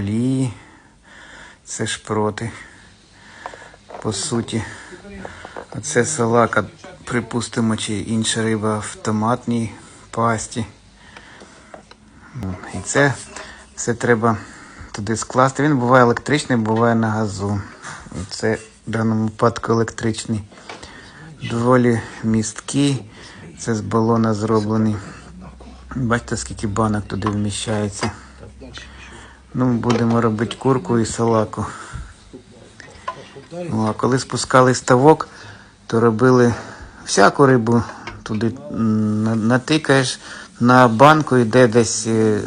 в. Це шпроти. По суті. Оце салака, припустимо, чи інша риба в томатній пасті. Ну, І це все треба туди скласти. Він буває електричний, буває на газу. Це в даному випадку електричний. Доволі місткий. Це з балона зроблений. Бачите, скільки банок туди вміщається. Ну, будемо робити курку і салаку. Ну, а коли спускали ставок, то робили всяку рибу туди натикаєш, на банку йде десь е,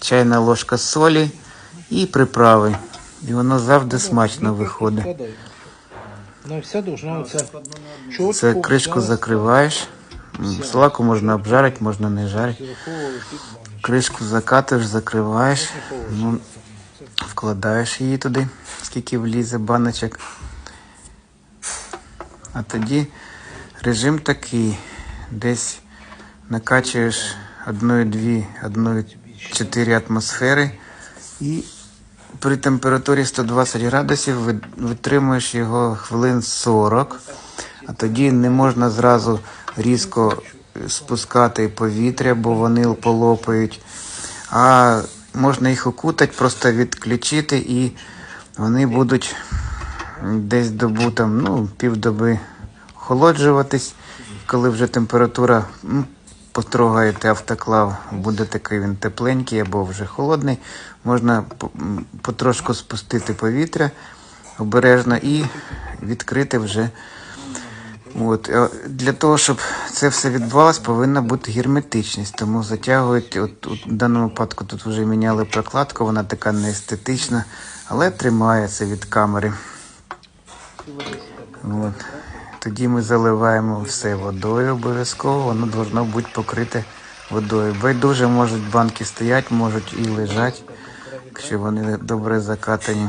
чайна ложка солі і приправи. І воно завжди смачно виходить. Вся должна. Це кришку закриваєш. Салаку можна обжарити, можна не жарити. Кришку закатуєш, закриваєш, ну, вкладаєш її туди, скільки влізе баночок. А тоді режим такий. Десь накачуєш одної-дві, одної-чотири атмосфери і при температурі 120 градусів витримуєш його хвилин 40, а тоді не можна зразу різко спускати повітря, бо вони полопають. А можна їх окутати, просто відключити, і вони будуть десь добу там, ну, півдоби охолоджуватись. Коли вже температура ну, потрогаєте автоклав, буде такий він тепленький або вже холодний, можна потрошку спустити повітря обережно і відкрити вже. От. е, Для того, щоб це все відбувалось, повинна бути герметичність. Тому затягують, от, от, в даному випадку тут вже міняли прокладку, вона така неестетична, але тримається від камери. От. Тоді ми заливаємо все водою обов'язково, воно повинно бути покрите водою. Байдуже можуть банки стояти, можуть і лежати, якщо вони добре закатані.